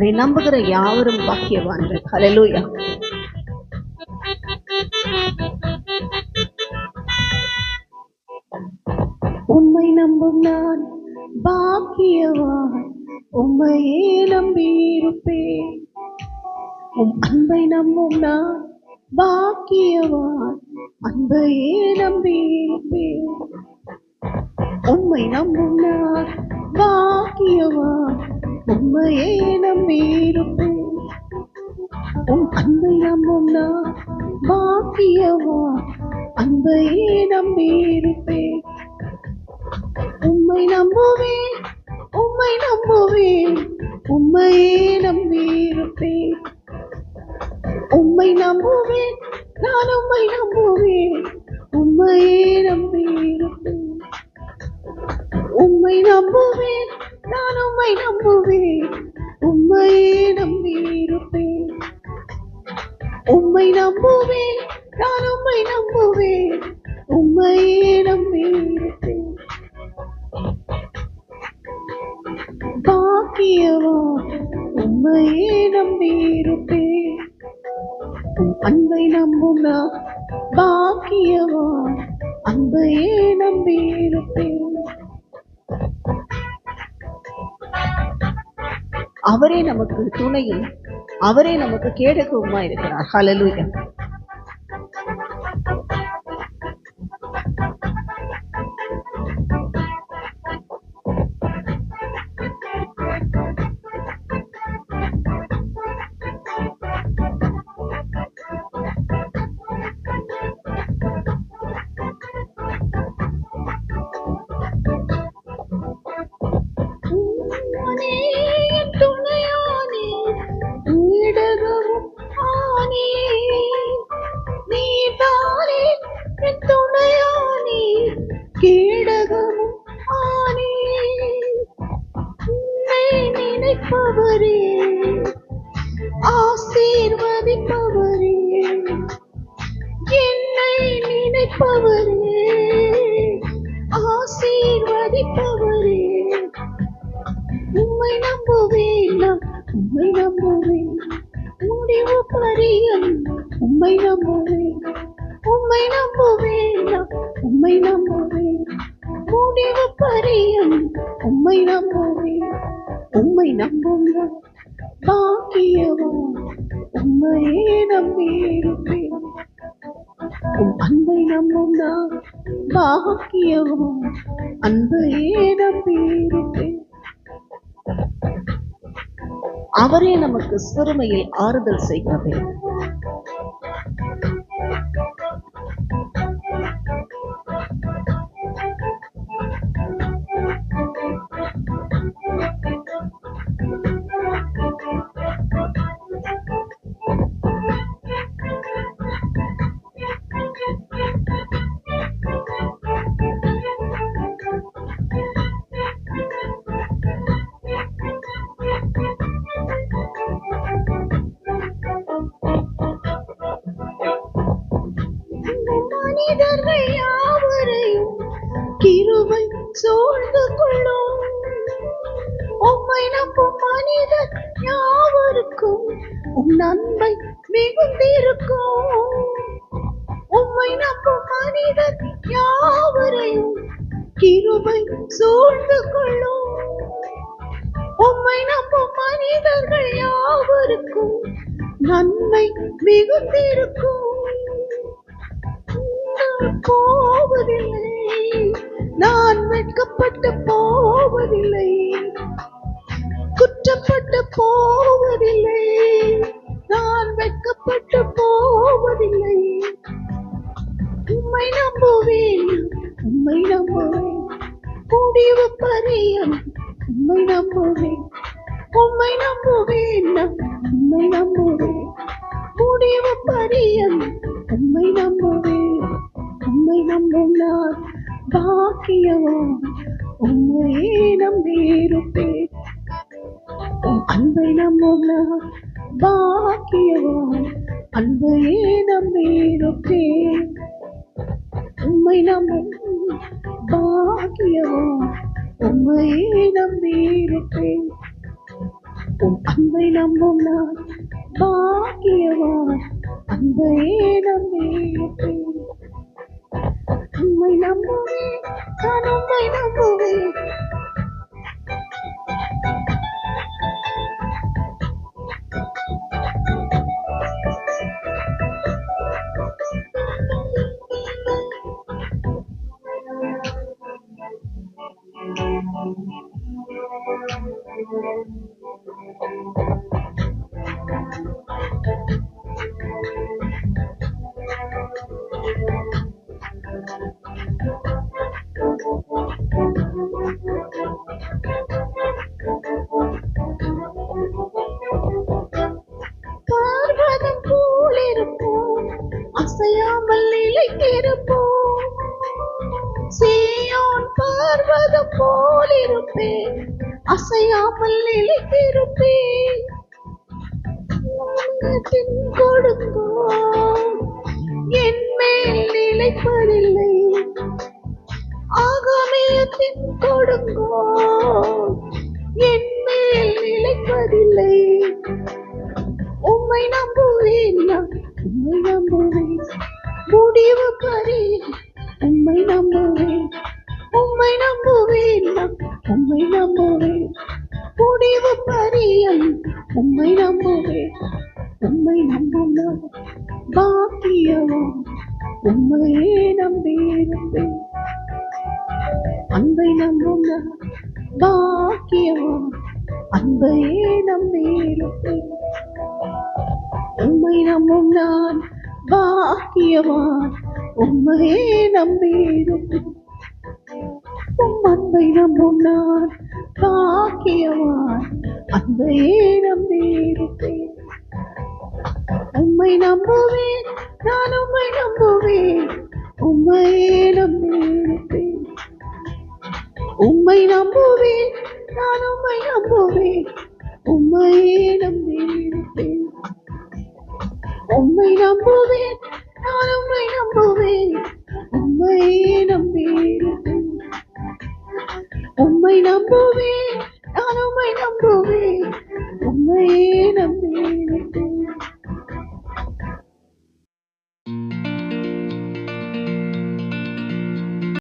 அவரை நம்புகிற யாவரும் பாக்கியவான்கள். ஹலலூயா உண்மை நம்பும் நான் பாக்கியவான். உண்மையே நம்பியிருப்பேன் உம் அன்பை நம்பும் நான் பாக்கியவான். அன்பையே நம்பியிருப்பேன் உண்மை நம்பும் நான் பாக்கியவான். உண்மையே நம்பியிருப்பேன் உம் அன்பை நம்பும் நான் பாக்கியவா? அன்பையே நம்பியிருப்பேன் உம்மை நம்புவேன் உம்மை நம்புவேன். உம்மையே நம்பியிருப்பேன் உம்மை நம்புவேன் நான் உம்மை நம்புவேன். உம்மையே நம்பியிருப்பேன் உம்மை நம்புவேன் நான் உம்மை நம்புவேன். உம்மையே நம்பி இருப்பேன் உம்மை நம்புவேன். நான் உம்மை நம்புவேன். உம்மையே நம்பி இருப்பேன் பாக்கியவா? உம்மையே நம்பி இருப்பேன் அன்பை நம்பும் நான். பாக்கியவா? அன்பையே நம்பி இருப்பேன் அவரே நமக்கு துணையும் அவரே நமக்கு கேடகவுமா இருக்கிறார் ஹalleluya உம்மை நம்புவேன் உம்மை நம்புவேன் உம்மை நம்புவேன் முடிவு பரியம். உம்மை நம்புவேன் உம்மை நம்பும் பாக்கியவா உம்மையே நம்பியிருப்பேன் உம் அன்பை நம்பும் நான். பாக்கியவான் அன்பையே நம்பியிருப்பேன் அவரே நமக்கு சிறுமையில் ஆறுதல் செய்கிறது மனிதர்கள் யாவரையும் கிருவை சூழ்ந்து கொள்ளும். உம்மை நம்பும் மனிதர் யாவருக்கும் உம் நன்மை மிகுந்திருக்கும். உம்மை நம்பும் மனிதர் யாவரையும் கிருபை சூழ்ந்து கொள்ளும். உம்மை நம்பும் மனிதர்கள் யாவருக்கும் நன்மை மிகுந்திருக்கும். போவதில்லை நான் வெட்கப்பட்டு போவதில்லை. குற்றப்பட்டு போவதில்லை. நான் வெட்கப்பட்டு போவதில்லை. உம்மை நம்புவேன் உம்மை நம்புவேன். முடிவு பரியம் உம்மை நம்புவேன். உம்மை நம்புவேன் நான் உம்மை நம்புவேன். முடிவு பரியம் உம்மை நம்புவேன். நம்பினார் பாக்கியவா உண்மையே பாக்கியவான் நம்பியிருப்பேன் உம் அன்பை நம்பினார் பாக்கியவா அன்பையே நம்பியிருப்பேன் உம்மை நம்பும் பாக்கியவா உம்மையே நம்பியிருப்பேன் உன் அன்பை நம்பும் நான் பாக்கியவான் அன்பையே நம்பியிருப்பேன் நான் உம்மை போல் இருப்பேன் அசையாமல் நிலைத்திருப்பேன். உலகத்தின் கொடுங்கோ என் மேல் நிலைப்பதில்லை. ஆகாமியத்தின் கொடுங்கோ என் மேல் நிலைப்பதில்லை. உம்மை நம்புவேன் நான். உம்மை நம்புவேன். முடிவு பறி நம்பும் அன்பையே நம்பியிருப்பேன் உம்மை நம்பும் நான் பாக்கியவான். உம்மையே நம்பியிருப்பேன் உம் அன்பை நம்பும் நான் பாக்கியவான். அன்பையே நம்பியிருப்பேன் உம்மை நம்புவேன் நான் உம்மை நம்புவேன். நான் உம்மை நம்புவேன். உம்மையே நம்பி இருப்பேன். நம்புவேன்.